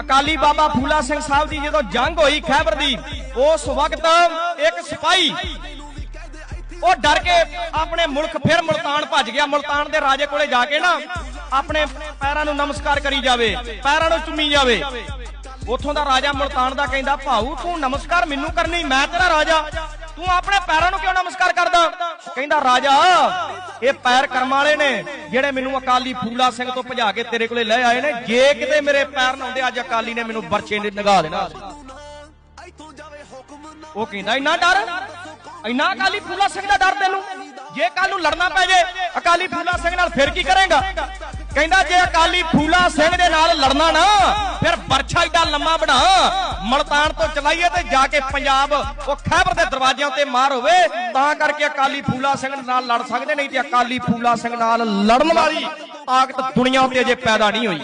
ਅਕਾਲੀ ਬਾਬਾ ਫੂਲਾ ਸਿੰਘ ਸਾਹਿਬ ਦੀ ਜਦੋਂ ਜੰਗ ਹੋਈ ਖੈਬਰ ਦੀ, ਉਸ ਵਕਤ ਇੱਕ ਸਿਪਾਹੀ, ਉਹ ਡਰ ਕੇ ਆਪਣੇ ਮੁਲਕ ਫਿਰ ਮੁਲਤਾਨ ਭੱਜ ਗਿਆ। ਮੁਲਤਾਨ ਦੇ ਰਾਜੇ ਕੋਲੇ ਜਾ ਕੇ ਨਾ ਆਪਣੇ ਪੈਰਾਂ ਨੂੰ ਨਮਸਕਾਰ ਕਰੀ ਜਾਵੇ, ਪੈਰਾਂ ਨੂੰ ਚੁੰਮੀ ਜਾਵੇ। ਉਥੋਂ ਦਾ ਰਾਜਾ ਮੁਲਤਾਨ ਦਾ ਕਹਿੰਦਾ, ਭਾਊ, ਤੂੰ ਨਮਸਕਾਰ ਮੈਨੂੰ ਕਰਨੀ, ਮੈਂ ਤੇਰਾ ਰਾਜਾ। ਤੂੰ ਆਪਣੇ ਪੈਰਾਂ ਨੂੰ ਕਿਉਂ ਨਮਸਕਾਰ ਕਰਦਾ? ਕਹਿੰਦਾ, ਰਾਜਾ, ਇਹ ਪੈਰ ਕਰਮਾਂ ਵਾਲੇ ਨੇ ਜਿਹੜੇ ਮੈਨੂੰ ਅਕਾਲੀ ਫੂਲਾ ਸਿੰਘ ਤੋਂ ਭਜਾ ਕੇ ਤੇਰੇ ਕੋਲੇ ਲੈ ਆਏ ਨੇ। ਜੇ ਕਿਤੇ ਮੇਰੇ ਪੈਰ ਨਾ ਹੁੰਦੇ, ਅੱਜ ਅਕਾਲੀ ਨੇ ਮੈਨੂੰ ਬਰਚੇ ਨੇ, ਨਗਾ ਦੇਣਾ ਉਹ ਕਹਿੰਦਾ, ਇੰਨਾ ਡਰ? ਇੰਨਾ ਅਕਾਲੀ ਫੂਲਾ ਸਿੰਘ ਦਾ ਡਰ ਤੈਨੂੰ? ਜੇ ਕੱਲ ਨੂੰ ਲੜਨਾ ਪੈ ਜੇ, ਅਕਾਲੀ ਫੂਲਾ ਸਿੰਘ ਨਾਲ ਫਿਰ ਕੀ ਕਰੇਗਾ? ਕਹਿੰਦਾ ਜੇ ਅਕਾਲੀ ਫੂਲਾ ਸਿੰਘ ਦੇ ਨਾਲ ਲੜਨਾ ਨਾ, ਫਿਰ ਬਰਛਾ ਏਡਾ ਲੰਮਾ ਬਣਾ। ਮਲਤਾਨ ਤੋਂ ਚਲਾਈਏ ਤੇ ਜਾ ਕੇ ਪੰਜਾਬ, ਉਹ ਖੈਬਰ ਦੇ ਦਰਵਾਜ਼ਿਆਂ ਤੇ ਮਾਰ ਹੋਵੇ, ਤਾਂ ਕਰਕੇ ਅਕਾਲੀ ਫੂਲਾ ਸਿੰਘ ਨਾਲ ਲੜ ਸਕਦੇ ਨਹੀਂ ਤੇ ਅਕਾਲੀ ਫੂਲਾ ਸਿੰਘ ਨਾਲ ਲੜਨ ਵਾਲੀ ਤਾਕਤ ਦੁਨੀਆ ਉੱਤੇ ਅਜੇ ਪੈਦਾ ਨਹੀਂ ਹੋਈ।